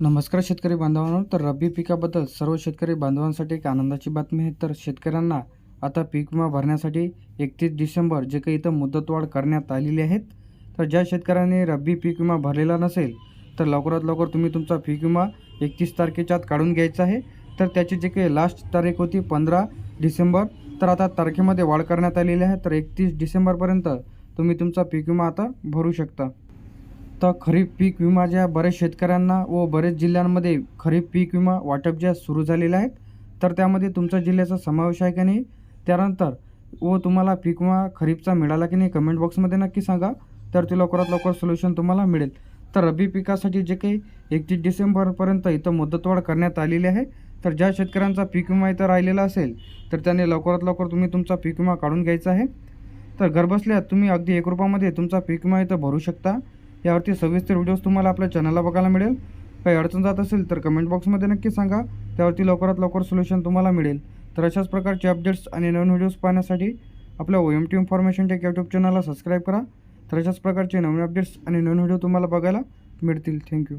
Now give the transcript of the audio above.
नमस्कार शेतकरी बांधवांनो. तर रब्बी पिकाबद्दल सर्व शेतकरी बांधवांसाठी एक आनंदाची बातमी आहे. तर शेतकऱ्यांना आता पीक विमा भरण्यासाठी एकतीस डिसेंबर जे काही इथं मुदतवाढ करण्यात आलेली आहेत. तर ज्या शेतकऱ्यांनी रब्बी पीक विमा भरलेला नसेल तर लवकरात लवकर तुम्ही तुमचा पीक विमा एकतीस तारखेच्या आत काढून घ्यायचा आहे. तर त्याची जे काही लास्ट तारीख होती पंधरा डिसेंबर तर आता तारखेमध्ये वाढ करण्यात आलेली आहे. तर एकतीस डिसेंबरपर्यंत तुम्ही तुमचा पीक विमा आता भरू शकता. तर खरीप पीक विमा ज्या बऱ्याच शेतकऱ्यांना व बरेच जिल्ह्यांमध्ये खरीप पीक विमा वाटप ज्या सुरू झालेल्या आहेत तर त्यामध्ये तुमच्या जिल्ह्याचा समावेश आहे का नाही? त्यानंतर व तुम्हाला पीक विमा खरीपचा मिळाला की नाही कमेंट बॉक्समध्ये नक्की सांगा तर ते लवकरात लवकर सोल्युशन तुम्हाला मिळेल. तर रब्बी पिकासाठी जे काही एकतीस डिसेंबरपर्यंत इथं मुदतवाढ करण्यात आलेली आहे तर ज्या शेतकऱ्यांचा पीक विमा इथं राहिलेला असेल तर त्याने लवकरात लवकर तुम्ही तुमचा पीक विमा काढून घ्यायचा आहे. तर घरबसल्या तुम्ही अगदी एक रुपयामध्ये तुमचा पीक विमा इथं भरू शकता. यावरती सविस्तर व्हिडिओज तुम्हाला आपल्या चॅनलला बघायला मिळेल. काही अडचण जात असेल तर कमेंट बॉक्समध्ये नक्की सांगा. त्यावरती लवकरात लवकर सोल्युशन तुम्हाला मिळेल. तर अशाच प्रकारचे अपडेट्स आणि नवीन व्हिडिओज पाहण्यासाठी आपल्या O M T information tech YouTube चॅनलला सबस्क्राईब करा. तर अशाच प्रकारचे नवीन अपडेट्स आणि नवीन व्हिडिओ तुम्हाला बघायला मिळतील. थँक्यू